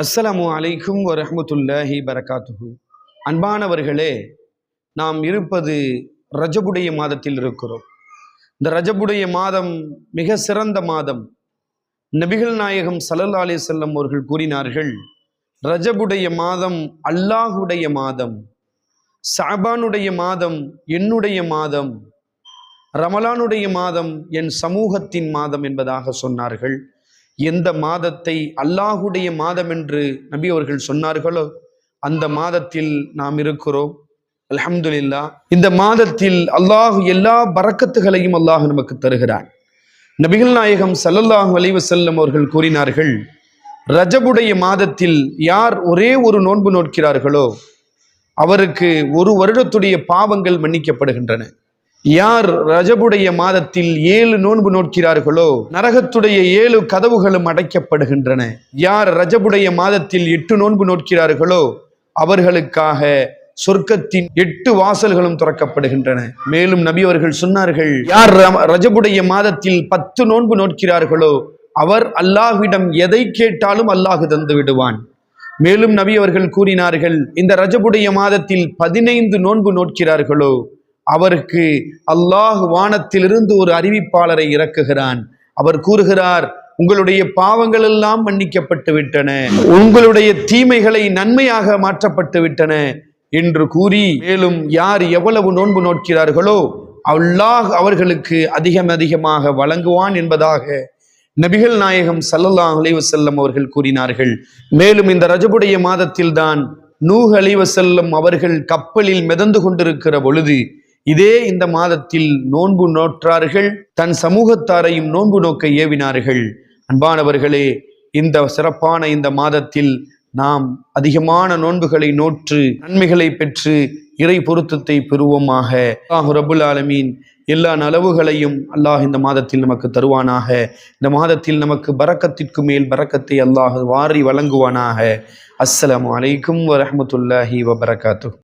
அஸ்ஸலாமு அலைக்கும் வரஹ்மத்துல்லாஹி பரகாத்துஹு அன்பானவர்களே நாம் இருப்பது ரஜபுடைய மாதத்தில் இருக்கிறோம். இந்த ரஜபுடைய மாதம் மிக சிறந்த மாதம். நபிகள் நாயகம் ஸல்லல்லாஹு அலி செல்லம் அவர்கள் கூறினார்கள் ரஜபுடைய மாதம் அல்லாஹுடைய மாதம் சாபானுடைய மாதம் என்னுடைய மாதம் ரமலானுடைய மாதம் என் சமூகத்தின் மாதம் என்பதாக சொன்னார்கள். எந்த மாதத்தை அல்லாஹுடைய மாதம் என்று நபி அவர்கள் சொன்னார்களோ அந்த மாதத்தில் நாம் இருக்கிறோம். அலமதுல்லா இந்த மாதத்தில் அல்லாஹ் எல்லா பறக்கத்துகளையும் அல்லாஹ் நமக்கு தருகிறான். நபிகள் நாயகம் சல்லல்லாஹு அலைஹி வஸல்லம் அவர்கள் கூறினார்கள் ரஜபுடைய மாதத்தில் யார் ஒரே ஒரு நோன்பு நோக்கிறார்களோ அவருக்கு ஒரு வருடத்துடைய பாவங்கள் மன்னிக்கப்படுகின்றன. யார் ரஜபுடைய மாதத்தில் ஏழு நோன்பு நோக்கிறார்களோ நரகத்துடைய ஏழு கதவுகளும் அடைக்கப்படுகின்றன. யார் ரஜபுடைய மாதத்தில் எட்டு நோன்பு நோக்கிறார்களோ அவர்களுக்காக சொர்க்கத்தின் எட்டு வாசல்களும் திறக்கப்படுகின்றன. மேலும் நபி அவர்கள் சொன்னார்கள் யார் ரஜபுடைய மாதத்தில் பத்து நோன்பு நோக்கிறார்களோ அவர் அல்லாஹ்விடம் எதை கேட்டாலும் அல்லாஹ் தந்து விடுவான். மேலும் நபி அவர்கள் கூறினார்கள் இந்த ரஜபுடைய மாதத்தில் பதினைந்து நோன்பு நோக்கிறார்களோ அவருக்கு அல்லாஹ் வானத்திலிருந்து ஒரு அறிவிப்பாளரை இறக்குகிறான். அவர் கூறுகிறார் உங்களுடைய பாவங்கள் எல்லாம் மன்னிக்கப்பட்டு விட்டன. உங்களுடைய தீமைகளை நன்மையாக மாற்றப்பட்டு விட்டன. என்று கூறி மேலும் யார் எவ்வளவு நோன்பு நோக்கிறார்களோ அல்லாஹ் அவர்களுக்கு அதிகம் அதிகமாக வழங்குவான் என்பதாக நபிகள் நாயகம் சல்லல்லாஹ் அலைஹி அவர்கள் கூறினார்கள். மேலும் இந்த ரஜபுடைய மாதத்தில்தான் நூஹ் அலைஹி அவர்கள் கப்பலில் மிதந்து கொண்டிருக்கிற பொழுது இதே இந்த மாதத்தில் நோன்பு நோற்றார்கள் தன் சமூகத்தாரையும் நோன்பு நோக்க ஏவினார்கள். அன்பானவர்களே இந்த சிறப்பான இந்த மாதத்தில் நாம் அதிகமான நோன்புகளை நோற்று நன்மைகளை பெற்று இறை பொருத்தத்தை பெறுவோமாக. அல்லாஹ் ரபுல் ஆலமீன் எல்லா நலவுகளையும் அல்லாஹ் இந்த மாதத்தில் நமக்கு தருவானாக. இந்த மாதத்தில் நமக்கு பறக்கத்திற்கு மேல் பறக்கத்தை அல்லாஹ் வாரி வழங்குவானாக. அஸ்ஸலாம் அலைக்கும் வரமத்துல்லாஹி வபரகாத்து